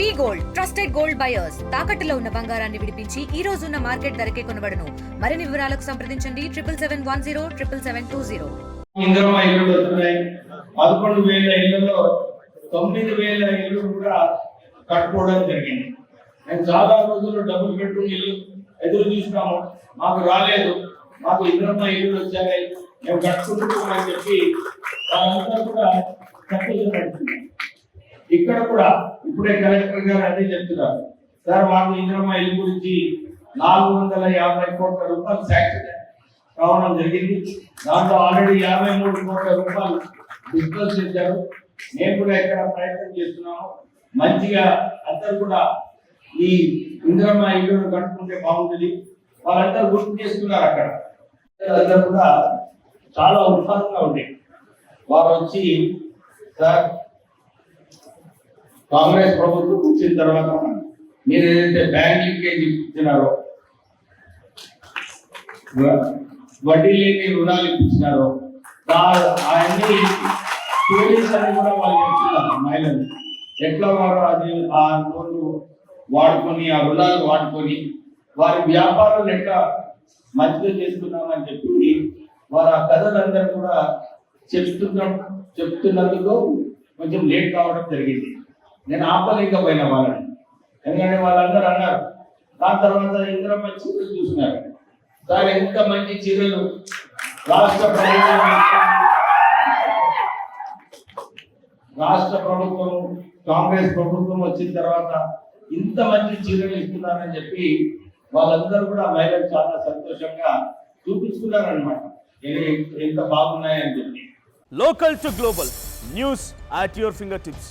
V gold trusted gold buyers. తాకట్టులో ఉన్న బంగారాన్ని విడిపించి ఈ రోజు ఉన్న మార్కెట్ ధరకే కొనబడను. మరిన్ని వివరాలకు సంప్రదించండి. Triple seven one zero triple seven two zero. Indiramma ఇల్లులు వస్తున్నాయి. పదకొండు వేల ఇళ్ళలో తొమ్మిది వేల ఇల్లు కూడా కట్టుకోవడం జరిగింది. మేము చాలా రోజులు డబుల్ బెడ్రూమ్ ఇల్లు ఎదురు చూసినాము. మాకు రాలేదు. మాకు ఇందిరమ్మ ఇల్లు వచ్చాయి. మేము కట్టుకుంటున్నామని చెప్పి వాళ్ళంతా కూడా సంతోషపడుతున్నారు ఇక్కడ కూడా ఇప్పుడే కలెక్టర్ గారు అదే చెప్తున్నారు. సార్ మాకు ఇంద్రమ్మ ఇల్లు గురించి నాలుగు వందల యాభై కోట్ల రూపాయలు శాంక్షన్ రావడం జరిగింది. దాంట్లో ఆల్రెడీ యాభై మూడు కోట్ల రూపాయలు డిస్కస్ చేశారు. మేము కూడా ఇక్కడ ప్రయత్నం చేస్తున్నాను మంచిగా అందరు కూడా ఈ ఇంద్రమ్మ ఇల్లు కట్టుకుంటే బాగుంటుంది. వాళ్ళందరూ గుర్తు చేసుకున్నారు అక్కడ. అందరూ కూడా చాలా ఉత్సాహంగా ఉండే. వారు వచ్చి సార్ కాంగ్రెస్ ప్రభుత్వం వచ్చిన తర్వాత మీరు ఏదైతే బ్యాంక్ లింకేజ్ ఇచ్చినారో వడ్డీ లేని రుణాలు ఇప్పించినారో అవన్నీ స్టోరీస్ అని కూడా వాళ్ళు చెప్తున్నారు మహిళలు. ఎట్లా వారు అది ఆ లోన్లు వాడుకొని ఆ రుణాలు వాడుకొని వారి వ్యాపారం ఎట్లా మంచిగా చేస్తున్నామని చెప్పి వారు ఆ కథలందరూ కూడా చెప్తున్న చెప్తున్నందుకు కొంచెం లేట్ కావడం జరిగింది. నేను ఆపలేకపోయిన వాళ్ళని. ఎందుకంటే వాళ్ళందరూ అన్నారు దాని తర్వాత ఇంద్రమ్మ చీరలు చూసినారు. సార్ ఎంత మంచి చీరలు? రాష్ట్ర ప్రభుత్వం రాష్ట్ర ప్రభుత్వం కాంగ్రెస్ ప్రభుత్వం వచ్చిన తర్వాత ఇంత మంచి చీరలు ఇస్తున్నారని చెప్పి వాళ్ళందరూ కూడా మహిళలు చాలా సంతోషంగా చూపించుకున్నారనమాట ఎంత బాగున్నాయని చెప్పి. Local to global news at your fingertips